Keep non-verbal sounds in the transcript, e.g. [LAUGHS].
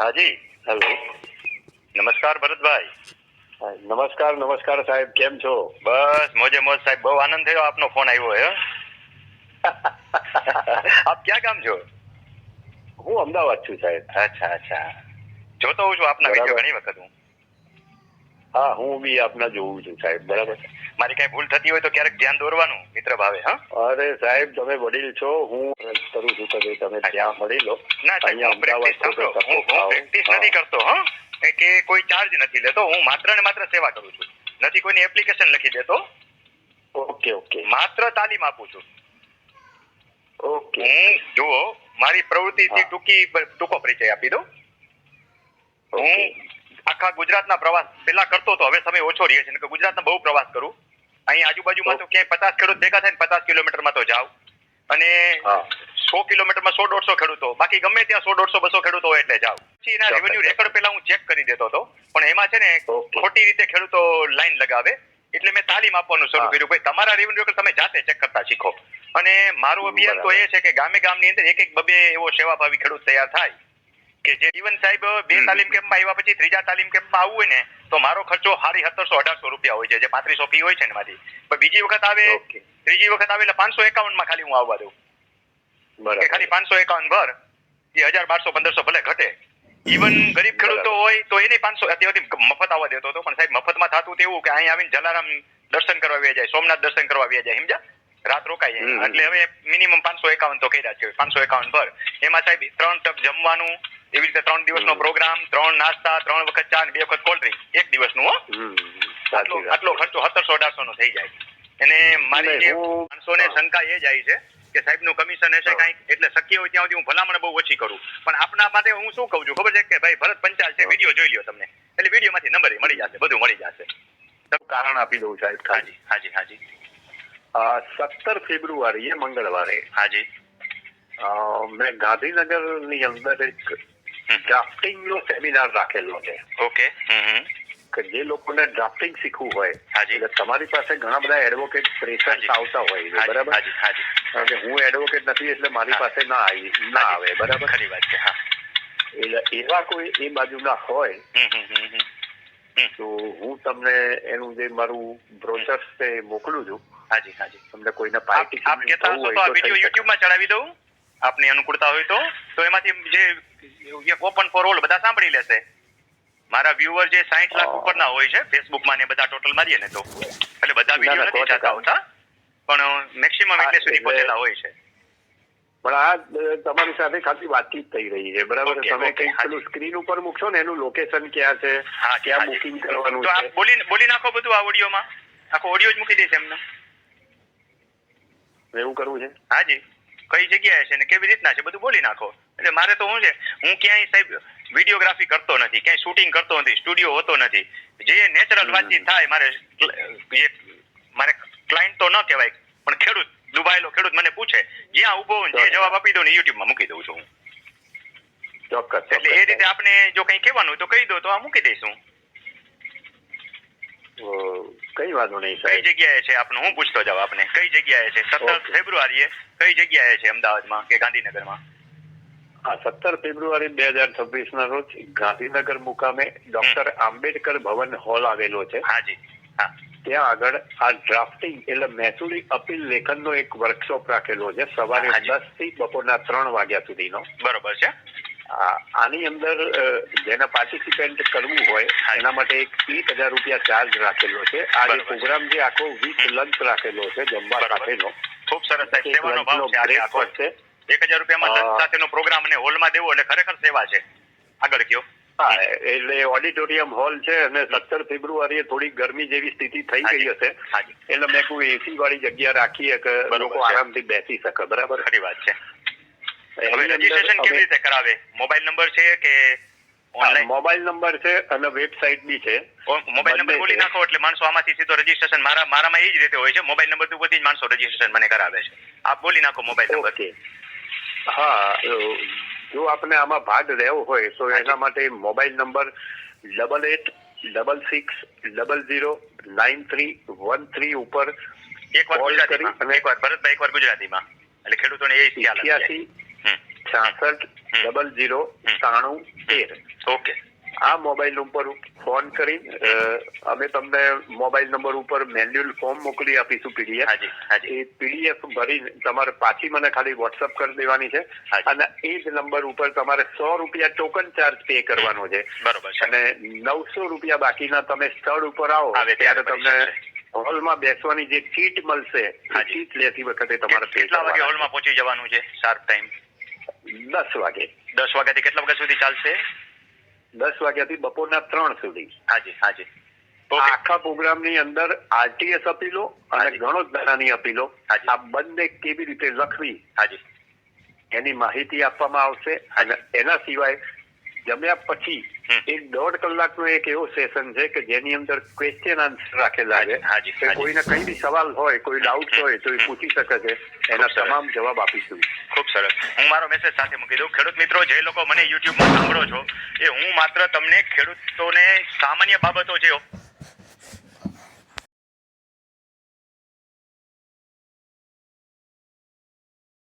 હાજી હેલો નમસ્કાર ભરતભાઈ. નમસ્કાર નમસ્કાર સાહેબ કેમ છો? બસ મોજે મોજ સાહેબ બહુ આનંદ થયો આપનો ફોન આવ્યો હે? [LAUGHS] આપ ક્યાં કામ છો? હું અમદાવાદ છું સાહેબ. અચ્છા અચ્છા. જોતો હોઉં છું આપના. વીડિયો ઘણી વખત હું. હા હું બી આપના જોઉં છું સાહેબ બરાબર. મારી કઈ ભૂલ થતી હોય તો ક્યારેક ધ્યાન દોરવાનું મિત્ર ભાવે હા? અરે સાહેબ તમે વડીલ છો હું કરું છું કે તમે ત્યાં મળી લો. ના સાહેબ હું પ્રેક્ટિસ. નથી કરતો હા? કે કોઈ ચાર્જ નથી લેતો હું માત્ર ને માત્ર સેવા કરું છું. નથી કોઈની એપ્લિકેશન લખી દેતો. Okay okay. માત્ર તાલીમ આપું છું. ઓકે. હું જુઓ મારી પ્રવૃત્તિથી થી ટૂંકી ટૂંકો પરિચય આપી દઉં. હું આખા ગુજરાતના પ્રવાસ પેલા કરતો તો હવે સમય ઓછો રહે છે નકર ગુજરાતના બહુ પ્રવાસ કરું. અહીં આજુબાજુમાં તો ક્યાંય પચાસ ખેડૂત ભેગા થાય ને પચાસ કિલોમીટરમાં તો જાવ અને સો કિલોમીટરમાં સો દોઢસો ખેડૂતો. બાકી ગમે ત્યાં સો દોઢસો બસો ખેડૂતો હોય એટલે જાવ પછી એના. રેવન્યુ રેકોર્ડ પેલા હું ચેક કરી દેતો હતો. પણ એમાં છે ને ખોટી રીતે ખેડૂતો લાઈન લગાવે. એટલે મેં તાલીમ આપવાનું શરૂ કર્યું. ભાઈ તમારા રેવન્યુ રેકોર્ડ તમે જાતે ચેક કરતા શીખો. અને મારું અભિયાન તો એ છે કે ગામે ગામની અંદર એક એક બબે એવો સેવાભાવી ખેડૂત તૈયાર થાય. કે જે જીવન સાહેબ બે. તાલીમ કેમ્પમાં આવ્યા પછી ત્રીજા તાલીમ કેમ્પમાં આવવું હોય ને તો મારો ખર્ચો હારી સત્તરસો અઢારસો રૂપિયા હોય છે જે પાંત્રીસો ફી હોય છે ને મારી પણ બીજી વખત આવે ત્રીજી વખત આવે એટલે પાંચસો એકાવનમાં ખાલી હું આવવા દઉં. બરાબર. ખાલી પાંચસો એકાવન ભર એ હજાર બારસો પંદરસો ભલે ઘટે. ઇવન ગરીબ ખેડૂતો હોય તો એને પાંચસો અત્યારથી મફત આવવા દેતો હતો પણ સાહેબ મફતમાં થતું તેવું કે અહીં આવીને જલારામ દર્શન કરવા વ્યા જાય સોમનાથ દર્શન કરવા વ્યા જાય સમજ્યા? રાત રોકાઈ જાય. એટલે હવે મિનિમમ પાંચસો એકાવન તો કર્યા છે પાંચસો એકાવન ભર. એમાં સાહેબ ત્રણ ટપ જમવાનું એવી રીતે ત્રણ દિવસનો પ્રોગ્રામ ત્રણ નાસ્તા ત્રણ વખત ચા બે વખત કોલ્ડ ડ્રિંક એક દિવસનું હો. આટલો ખર્ચો સત્તરસો અઢારસો નો થઈ જાય. અને મારી માણસો ને શંકા એ જાય છે કે સાહેબનું કમિશન હશે કંઈક એટલે શક્ય હોય ત્યાં સુધી હું ભલામણ બહુ ઓછી કરું. પણ આપના માટે હું શું કહું છું ખબર છે કે ભાઈ ભરત પંચાલ છે વીડિયો જોઈ લ્યો તમને. એટલે વીડિયો માંથી નંબર મળી જશે બધું મળી જશે. કારણ આપી દઉં સાહેબ હાજી હાજી હાજી. સત્તર ફેબ્રુઆરીએ મંગળવારે હાજી. મેં ગાંધીનગરની અંદર એક હમ. ડ્રાફ્ટિંગ નો સેમિનાર રાખેલો છે. Okay hmm. કે જે લોકોને ડ્રાફ્ટિંગ શીખવું હોય એટલે તમારી પાસે ઘણા બધા એડવોકેટ પ્રેશર આવતા હોય છે બરાબર? કારણ કે હું એડવોકેટ નથી એટલે મારી પાસે ના આવી ના આવે બરાબર? ખરી વાત છે હા. એટલે એવા કોઈ એ બાજુના હોય. તો હું તમને એનું જે મારું બ્રોચર્સ છે મોકલું છું. હાજી હાજી. તમને કોઈને પાર્ટી આપ કહેતા તો આ વિડિયો યુટ્યુબમાં ચડાવી દઉં? આપની અનુકૂળતા હોય તો તો એમાંથી જે ઓપન ફોર ઓલ બધા સાંભળી લેશે. મારા વ્યુઅર જે 60 લાખ ઉપરના હોય છે ફેસબુકમાં ને બધા ટોટલ મારીએ ને તો. એટલે બધા વીડિયો નથી જતા. હોતા પણ મેક્સિમમ એટલે સુધી પહોંચેલા હોય છે. પણ આ તમારી સાથે ખાલી વાતચીત થઈ રહી છે બરાબર? તમે કઈ પેલું સ્ક્રીન ઉપર મૂકશો ને એનું લોકેશન ક્યાં છે હા ક્યાં બુકિંગ કરવાનું છે? બોલી બોલી નાખો બધું આ ઓડિયોમાં આખો ઓડિયો જ મૂકી દઈશ એમને. એવું કરવું છે? હાજી કઈ જગ્યાએ છે ને કેવી રીતના છે બધું બોલી નાખો. એટલે મારે તો શું છે હું ક્યાંય સાહેબ વિડીયોગ્રાફી કરતો નથી ક્યાંય શૂટિંગ કરતો નથી સ્ટુડિયો હોતો નથી. જે નેચરલ વાતચીત થાય મારે જે મારે ક્લાયન્ટ તો ન કહેવાય પણ ખેડૂત દુબાયેલો ખેડૂત મને પૂછે જ્યાં ને જે જવાબ આપી દઉં ને યુટ્યુબમાં મૂકી દઉં છું હું. ચોક્કસ એટલે એ રીતે આપણે જો કંઈ કહેવાનું હોય તો કહી દો તો આ મૂકી દઈશું. કઈ વાંધો નહીં કઈ જગ્યાએ છે આપનું? હું પૂછતો જાવ આપને. કઈ જગ્યાએ છે? સત્તર ફેબ્રુઆરીએ કઈ જગ્યાએ છે અમદાવાદમાં કે ગાંધીનગરમાં? આ સત્તર ફેબ્રુઆરી બે હજાર છવ્વીસ ના રોજ ગાંધીનગર મુકામે ડોક્ટર આંબેડકર ભવન હોલ આવેલો છે. હાજી હા. ત્યાં આગળ આ ડ્રાફ્ટિંગ એટલે મહેસૂલી અપીલ લેખનનો એક વર્કશોપ રાખેલો છે સવારે દસથી બપોરના ત્રણ વાગ્યા સુધીનો. બરોબર છે. આની અંદર જેને પાર્ટિસિપેન્ટ કરવું હોય એના માટે એક એક હજાર રૂપિયા ચાર્જ રાખેલો છે. આ જે પ્રોગ્રામ જે આખો વીક લંચ રાખેલો છે જમવા. સાથેનો. ખૂબ સરસ સાહેબ. સેવાનો ભાવ છે આજે આખો. એક હજાર રૂપિયામાં લંચ સાથેનો પ્રોગ્રામ અને હોલમાં દેવો એટલે ખરેખર સેવા છે. આગળ કયો. એટલે ઓડિટોરિયમ હોલ છે અને સત્તર ફેબ્રુઆરીએ થોડી ગરમી જેવી સ્થિતિ થઈ ગઈ હશે. એટલે મેં કોઈ એસી વાળી જગ્યા રાખીએ કે લોકો. આરામથી બેસી શકે બરાબર? ખરી વાત છે. હવે રજીસ્ટ્રેશન કેવી રીતે કરાવે? મોબાઈલ નંબર છે કે ઓનલાઈન મોબાઈલ નંબર છે અને વેબસાઇટ બી છે. મોબાઈલ નંબર બોલી નાખો એટલે માણસો આમાંથી સીધો રજીસ્ટ્રેશન મારા મારામાં એ જ રીતે હોય છે. મોબાઈલ નંબર ઉપરથી જ માણસો રજીસ્ટ્રેશન મને કરાવે છે. આપ બોલી નાખો મોબાઈલ નંબર હા જો આપને આમાં ભાગ લેવો હોય તો એના માટે mobile number double eight double six double zero nine three one three ઉપર એક વાર ગુજરાતીમાં. એક વાર ભરતભાઈ એક વાર ગુજરાતીમાં. એટલે ખેડૂતોને એ ખ્યાલ આવી જાય ઇઠ્યાસી હમ. છાસઠ ડબલ જીરો ત્રાણું તેર. ઓકે. આ મોબાઈલ નંબર ફોન કરી અમે તમને મોબાઈલ નંબર ઉપર મેન્યુઅલ ફોર્મ મોકલી આપીશું પીડીએફ. એ પીડીએફ ભરી તમારે પાછી મને ખાલી વોટ્સઅપ કરી દેવાની છે. અને એ જ નંબર ઉપર તમારે સો રૂપિયા ટોકન ચાર્જ પે કરવાનો છે. બરોબર અને નવસો રૂપિયા બાકીના તમે સ્થળ ઉપર આવો ત્યારે તમને હોલમાં બેસવાની જે સીટ મળશે. સીટ લેતી વખતે તમારે કેટલા વાગે હોલમાં પહોંચી જવાનું છે? શાર્પ ટાઈમ દસ વાગે. દસ વાગ્યાથી કેટલા વાગ્યા સુધી ચાલશે? દસ વાગ્યાથી બપોરના ત્રણ સુધી. હાજી હાજી. આખા પ્રોગ્રામ પ્રોગ્રામની અંદર આરટીએસ અપીલો અને. ઘણો દરાની અપીલો. આ બંને કેવી રીતે લખવી? હાજી. એની માહિતી આપવામાં આવશે અને એના સિવાય જમ્યા પછી એક દોઢ કલાકનો એક એવો સેશન છે કે જેની અંદર ક્વેશ્ચન આન્સર રાખેલા છે. કોઈને કઈ બી સવાલ હોય કોઈ ડાઉટ હોય તો એ પૂછી શકે છે. એના તમામ જવાબ આપીશું. ખૂબ સરસ. હું મારો મેસેજ સાથે મૂકી દઉં. ખેડૂત મિત્રો જે લોકો મને યુટ્યુબમાં સાંભળો છો એ હું માત્ર તમને ખેડૂતોને સામાન્ય બાબતો જે